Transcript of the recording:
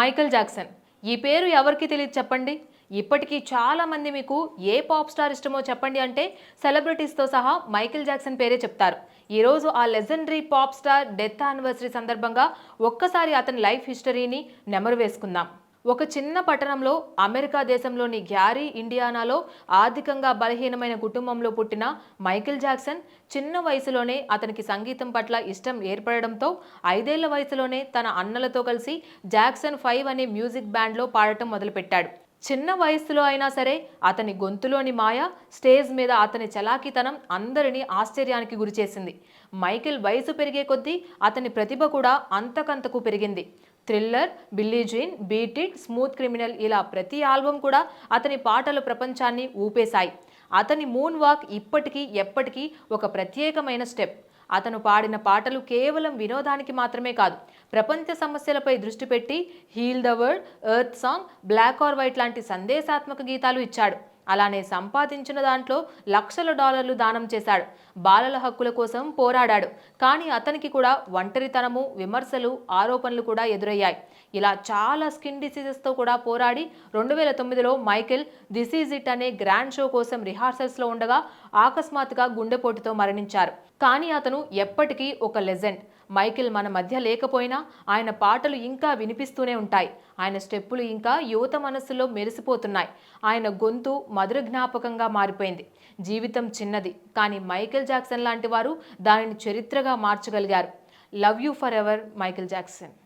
Michael Jackson. ఈ పేరు ఎవరికి తెలియదు చెప్పండి? ఇప్పటికీ చాలామంది మీకు ఏ పాప్ స్టార్ ఇష్టమో చెప్పండి అంటే సెలబ్రిటీస్తో సహా మైకేల్ జాక్సన్ పేరే చెప్తారు. ఈరోజు ఆ legendary pop star death anniversary సందర్భంగా ఒక్కసారి అతని లైఫ్ హిస్టరీని నెమరు వేసుకుందాం. ఒక చిన్న పట్టణంలో అమెరికా దేశంలోని గ్యారీ ఇండియానాలో ఆర్థికంగా బలహీనమైన కుటుంబంలో పుట్టిన మైకేల్ జాక్సన్ చిన్న వయసులోనే అతనికి సంగీతం పట్ల ఇష్టం ఏర్పడడంతో ఐదేళ్ళ వయసులోనే తన అన్నలతో కలిసి జాక్సన్ ఫైవ్ అనే మ్యూజిక్ బ్యాండ్లో పాడటం మొదలుపెట్టాడు. చిన్న వయస్సులో అయినా సరే అతని గొంతులోని మాయ స్టేజ్ మీద అతని చలాకీతనం అందరినీ ఆశ్చర్యానికి గురిచేసింది మైకేల్ వయసు పెరిగే కొద్దీ అతని ప్రతిభ కూడా అంతకంతకు పెరిగింది. Thriller Billie Jean beat it smooth criminal ఇలా ప్రతి ఆల్బం కూడా అతని పాటలు ప్రపంచాన్ని ఊపేశాయి. అతని మూన్ వాక్ ఇప్పటికీ ఎప్పటికీ ఒక ప్రత్యేకమైన స్టెప్. అతను పాడిన పాటలు కేవలం వినోదానికి మాత్రమే కాదు ప్రపంచ సమస్యలపై దృష్టి పెట్టి heal the world earth song black or white లాంటి సందేశాత్మక గీతాలు ఇచ్చాడు. అలానే సంపాదించిన దాంట్లో లక్షల డాలర్లు దానం చేశాడు. బాలల హక్కుల కోసం పోరాడాడు. కానీ అతనికి కూడా ఒంటరితనము విమర్శలు ఆరోపణలు కూడా ఎదురయ్యాయి. ఇలా చాలా స్కిన్ డిసీజెస్తో కూడా పోరాడి రెండు వేల తొమ్మిదిలో మైకేల్ దిస్ ఈజ్ ఇట్ అనే గ్రాండ్ షో కోసం రిహార్సల్స్లో ఉండగా అకస్మాత్తుగా గుండెపోటుతో మరణించారు. కానీ అతను ఎప్పటికీ ఒక లెజెండ్. మైకేల్ మన మధ్య లేకపోయినా ఆయన పాటలు ఇంకా వినిపిస్తూనే ఉంటాయి. ఆయన స్టెప్పులు ఇంకా యువత మనస్సులో మెరిసిపోతున్నాయి. ఆయన గొంతు మధుర జ్ఞాపకంగా మారిపోయింది. జీవితం చిన్నది కానీ మైకేల్ జాక్సన్ లాంటి వారు దానిని చరిత్రగా మార్చగలిగారు. Love you forever Michael Jackson.